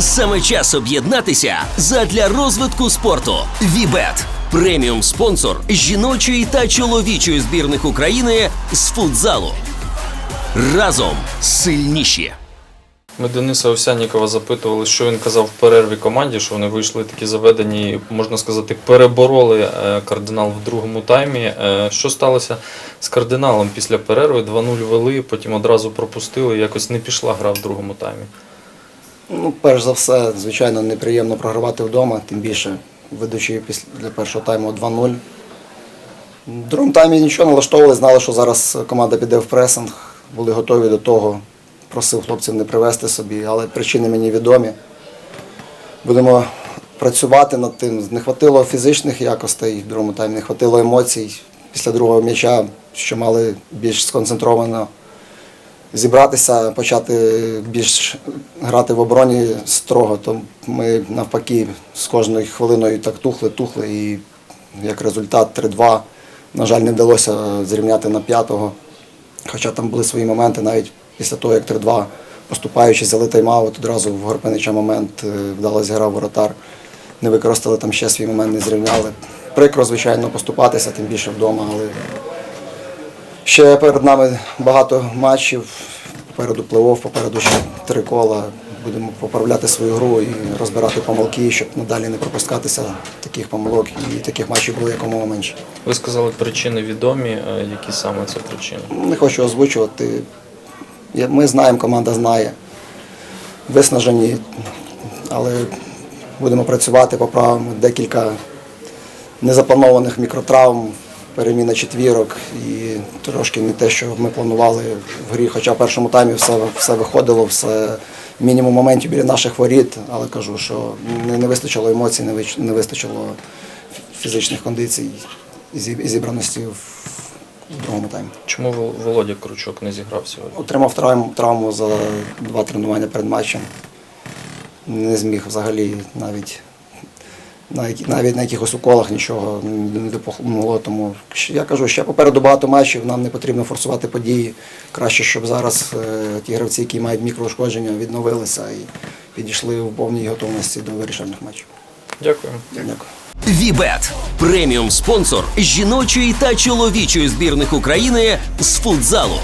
Саме час об'єднатися задля розвитку спорту. Вібет преміум спонсор жіночої та чоловічої збірних України з футзалу. Разом сильніші. Ми Дениса Овсяннікова запитували, що він казав в перерві команді, що вони вийшли такі заведені, можна сказати, перебороли е, кардинал в другому таймі. Е, Що сталося з кардиналом після перерви? 2-0 вели, потім одразу пропустили. Якось не пішла гра в другому таймі. Ну, перш за все, звичайно, неприємно програвати вдома, тим більше ведучи після першого тайму 2-0. В другому таймі нічого налаштовували, знали, що зараз команда піде в пресинг, були готові до того. Просив хлопців не привезти собі, але причини мені відомі. Будемо працювати над тим. Не хватило фізичних якостей в другому таймі, не хватило емоцій після другого м'яча, що мали більш сконцентровано зібратися, почати більш грати в обороні строго, то ми навпаки з кожною хвилиною так тухли, тухли і як результат 3-2. На жаль, не вдалося зрівняти на п'ятого. Хоча там були свої моменти, навіть після того, як 3-2 поступаючи, взяли тайм-аут, одразу в Горпинича момент е, вдалося гра воротар. Не використали там ще свій момент, не зрівняли. Прикро, звичайно, поступатися, тим більше вдома, але Ще перед нами багато матчів. Попереду плей-офф, попереду ще три кола. Будемо поправляти свою гру і розбирати помилки, щоб надалі не пропускатися таких помилок і таких матчів було якомога менше. Ви сказали, причини відомі. Е, Які саме це причини? Не хочу озвучувати. Ми знаємо, команда знає. Виснажені, але будемо працювати, поправимо декілька незапланованих мікротравм, переміна четвірок і трошки не те, що ми планували в грі. Хоча в першому таймі все, все виходило, все мінімум моментів біля наших воріт, але кажу, що не, не вистачило емоцій, не, вич- не вистачило фізичних кондицій і зібраності в, другому таймі. Чому Володя Кручок не зіграв сьогодні? Отримав травму, травму за два тренування перед матчем. Не зміг взагалі навіть навіть на якихось уколах нічого не допомогло. Тому я кажу, ще попереду багато матчів, нам не потрібно форсувати події. Краще, щоб зараз е, ті гравці, які мають мікроушкодження, відновилися і підійшли в повній готовності до вирішальних матчів. Дякую. Дякую. Вібет преміум спонсор жіночої та чоловічої збірних України з футзалу.